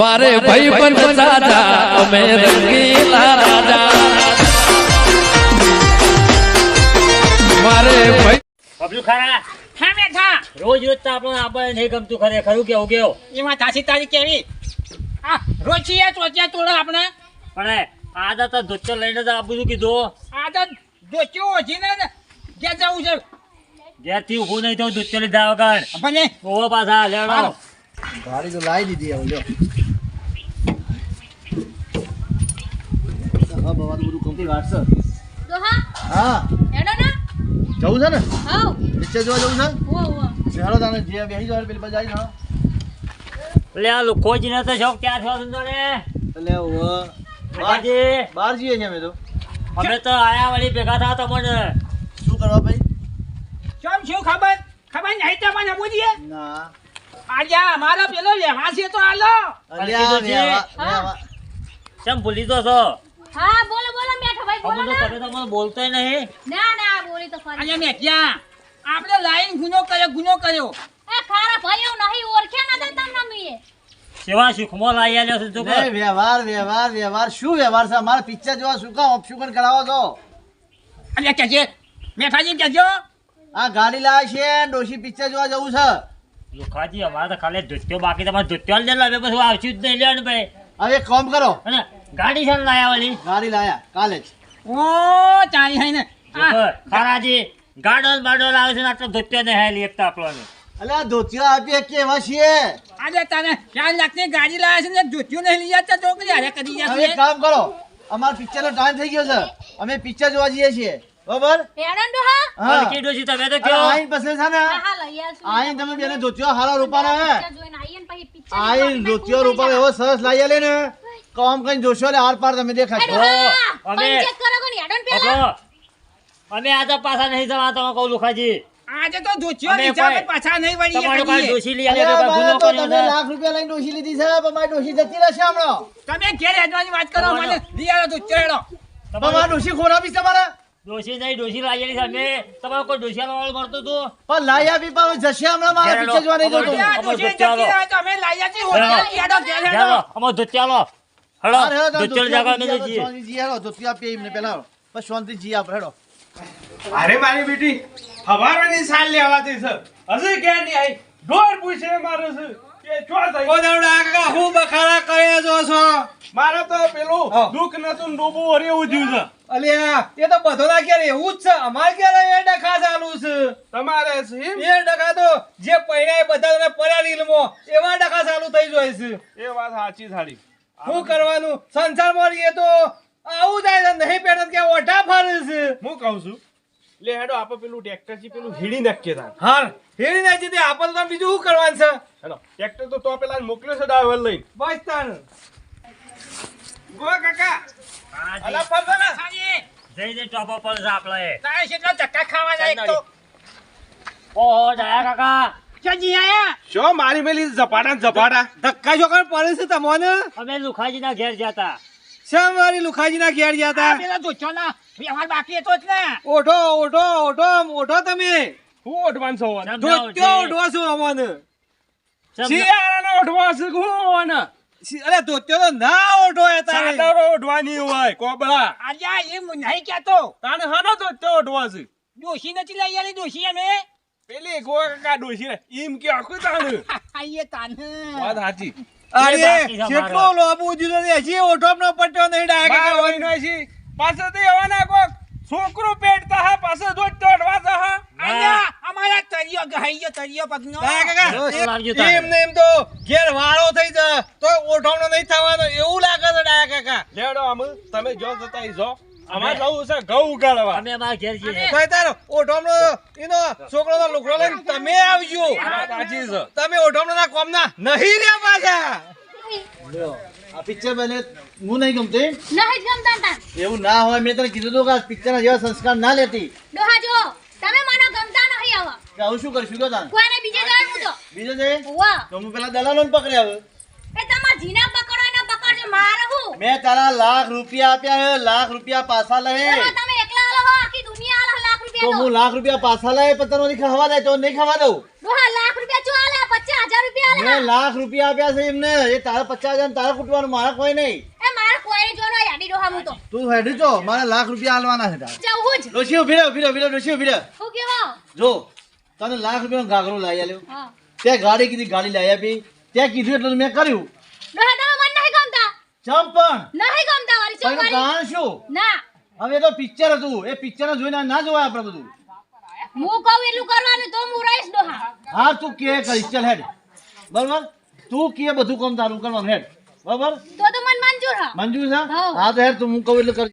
મારે ભાઈ પણ સાજા અમે રંગીલા રાજા. મારે ભાઈ બબલુ ખરા હા બેઠા રોજ રોજ તો આપણને આપણે નહીં ગમતું ખરે. ખરું કેવું કેવું? એમાં તાસી તારી કેવી? આ રોચી એ ચોચ્યા તોડે આપણે. પણ આદત તો ધોચો લઈને જ આ બધું કીધું આદત તો જોચ્યો ઓછીને ને ક્યાં જવું છે. ઘેરથી ઊભું નહીં થયું ધોચો લીધા વગર. ભલે. ઓ પાછા લેવડો હાલો. ગાડી તો લાવી દીધી હવે જો હા બવા બધું complete વાત હા. ને. જવું છે ને? પિક્ચર જોવા જવું છે? વો વો ચાલો તાને જે બેસી જવાનું પેલી બાજુ આવી. એટલે આ લુખોજીને તો શોખ ક્યાં ધંધો રે એટલે બહાર બાજી બહાર જઈએ છીએ અમે તો. અમે તો આયા વળી ભેગા થયા તમને. શું કરવા ભાઈ? કેમ શું ખબર? ખબર નહીં તમને બોલીએ ના. આજે અમારો પેલો લેવા છે તો અલ્યા કેમ ભૂલી તો છો હા? બોલો બોલો મેઠા ભાઈ બોલો અમને તમે તો બોલતોય નહીં. ના બોલી તો આપણે લાઈન ગુનો કર્યો ગુનો કર્યો. એ ખારા ભાઈ એવું નહીં ઓળખ્યા ના તમને મીએ સેવા સુખમાં લાવી આલ્યો છે તું વ્યવહાર વ્યવહાર વ્યવહાર. શું વ્યવહાર છે? મારે પિક્ચર જોવા શું કામ ઓપ્શન કરાવો છો? એટલે કેજે મેઠાજી કહેજો. આ ગાડી લાવે છે ડોશી પિક્ચર જોવા જવું છે? લુખાજી અમારે તો ખાલી ધોત્યો બાકી તમારે ધોત્યો જ લાવે પછી આવશું જ નહીં લેવાનું ભાઈ. હવે કોમ કરો. અને ગાડી છે ને લાયા વાળી ગાડી લાયા કાલે જ. ઓ ચાલી હઈ ને. ખરાજી ગાડોલ બાડોલ આવે છે ને આટલો ધોત્યો ને હેલી એકતા આપણો અલ્યા ધોતિયો આપીએ કેવા છીએ? આજે તને ચાર લાખની ગાડી લાવે છે ને ધોતિયો નહીં લઈ જતા છોકરી હારે કરી હવે જશે કામ કરો. અમારા પિક્ચર નો ટાઈમ થઈ ગયો છે. અમે પિક્ચર જોવા જઈએ છીએ. બરોબર? હેડો દોહા હા. હલકી ડોશી તમે તો કયો આઈન પછી છે ને હા હા લઈ આવશું આઈન તમે બેને ધોતિયો હારા રૂપાના હે? આઈન ધોતિયો રૂપાનો એવો સરસ લાવી લે ને. કામ કઈ જોશો લે આર પાર તમે દેખાશો અમે- ચેક કરો કોની એડન પેલા. અમે આ તો પાછા નહીં જવા તો કહું લુખાજી. આજે તો જોચ્યો લીધા પાછા નહીં વળી તમારો પાસે કરીએ. લઈ આલે તો ગુનો કર્યો તમે લાખ રૂપિયા લઈને ડોશી લીધી છે પણ મારી ડોશી જતી રહેશે હમણો. તમે ઘેર હેડવાની વાત કરો મને લઈ આવ્યો તો ચેડો પણ મારી ડોશી ખોરાબી છે મારે ડોશી નહીં કોઈ વાળું મળતું હતું? પણ આપી પણ જશે હમણાં મારે જોવા નહીં જતો. હોટેલ ધોત્યાલો હળો ધોત્યાલ જાગા એમને પહેલા બસ શાંતિથી જી હેડો. અરે મારી બેટી હવારની સાલ લેવાતી છે. હજી કે નહીં આઈ? ઢોર પૂછે મારો છે. ઓ દાવડા કાકા હું બખાડા કરે છો છો? મારે તો પેલું દુઃખ નતું ડૂબું હરી ઉજ્યું છે. અલ્યા એ તો બધો ના ક્યારે એવું જ છે. અમારે ક્યારે એ ડખા ચાલુ છે. તમારે એ ડખા તો જે પૈણા એ બધા તમે પડ્યા રીલમાં એવા ડખા ચાલુ થઈ જાય છે. એ વાત સાચી થાળી શું કરવાનું? સંસારમાં રહીએ તો આવું થાય નહીં પેટ કે ઓઢા ફરે છે. હું કહું છું લે હેડો આપણે પેલું ટ્રેક્ટરથી પેલું હીડી નાખીએ તાર. હા હીડી નાખી તે આપણને તો બીજું શું કરવાનું છે? હેડો ટ્રેક્ટર તો તો પેલા મોકલ્યો છે ડ્રાઈવર લઈને. બસ તાર. ગો કાકા. અલા, ફરજો ને, જઈ જઈને ટોપો પર જા આપણે તારે કેટલો ધક્કા જાય એક તો. ઓહો જાયા કાકા. આયા? શું મારી પેલી ઝપાટા ઝપાટા? ધક્કા ચોકર પડે છે તમને અમે લુખાજીના ઘેર જતા. શા લુખાજીના ઘેર ગયા હતા પેલા જોત્યોના વ્યવહાર બાકી હતો જ ને. ઓઢો ઓઢો ઓઢો ઓઢો તમે. હું ઓઢવાન છો ના ધોત્યો ઓઢે? ઓઢો છો. અમને શિયાળાનો ઓઢવા છે હું અરે ધોત્યો તો ના ઓઢો એ તારે. ચાદરો ઓઢવાની હોય કોબળા આજે એ એમ નહીં કહેતો. તાને હાનો તો તે ઓઢવા છે? ડોશી નથી લઈ આલી, દોશી અમે. પેલી ગોકા દોશી ને ઈમ કે આખું તાને. આઈએ તાને. વાત સાચી. અરે કેટલો લોબુ દીધો છે. હજી ઓઢો નો પટ્યો નહીં ડાયરેક્ટ બાર છે પાછો તો એવાના કોક છોકરું પેટતા હા પાછો દોડ દોડવા તા હા અમારા તરિયો ગહાઈ ગયો, તરિયો પગનો. લાવજો એમ ને એમ તો ઘેર વાળો થઈ જાય તો ઓઢવણો નહીં થવાનો. એવું લાગે છે ડાયા કાકા. લેડો આમ તમે જો જતા જો. અમાર જવું છે ઘઉં ઉગાડવા. અમે અમારા ઘેર જઈએ તો તારો ઓઢવણો એનો છોકરો લુગડો લઈને તમે આવજો. સાચી છે. તમે ઓઢવણો ના કોમ ના નહીં રે પાછા. લ્યો, આ પિક્ચર પહેલે હું નહીં ગમતી નહીં ગમતા તાન. એવું ના હોય મેં તને કીધું હતું કે આ પિક્ચરના જેવા સંસ્કાર ના લેતી. ડોહા જો તમે મને ગમતા નહીં આવા. કે આવું શું કરશું કે તાન. કોઈને બીજે જવાનું તો બીજો છે તો હું પેલા દલાલો પકડ્યા હવે. એ તમાર જીના પકડો પકડજો મારે હું મેં તારા લાખ રૂપિયા આપ્યા હે લાખ રૂપિયા પાછા લે. તમે એકલા આલો હો આખી દુનિયા આલો લાખ તો હું લાખ રૂપિયા પાછા લે પણ તને નહીં ખાવા દે તો નહીં ખાવા દઉં? ડોહા લાખ રૂપિયા જો આલે 50000 રૂપિયા આલે. મેં લાખ રૂપિયા આપ્યા છે એમને એ તારા 50000 તારા કૂટવાનું મારા કોઈ નહીં. એ મારા કોઈ જોનો યાડી ડોહા હું તો. તું હેડી જો મારે લાખ રૂપિયા આલવાના છે તારે. જવું જ. ડોશી ઊભી રહે ઊભી રહે ઊભી રહે ડોશી ઊભી રહે. હું કેવો? જો તને લાખ રૂપિયાનો ઘાઘરો લાવી આલ્યો. હા. તે ગાડી કીધી ગાડી લાવી આપી. ત્યાં કીધું એટલે મેં કર્યું ડોહા તમે મન નહીં ગમતા ચમ પણ? નહીં ગમતા વારી ચમ કારણ શું? ના. હવે તો પિક્ચર હતું. એ પિક્ચર જોઈને ના જોવાય આપણે બધું. હું કહું એટલું કરવાનું તો હું રહીશ ડોહા. હા તું કે કરીશ ચલ હેડ. બરોબર? તું કે બધું કામ તારું કરવાનું હેડ. બરોબર? તો તો મન મંજૂર હા. મંજૂર હા. હા તો હેડ તું હું કહું એટલું કર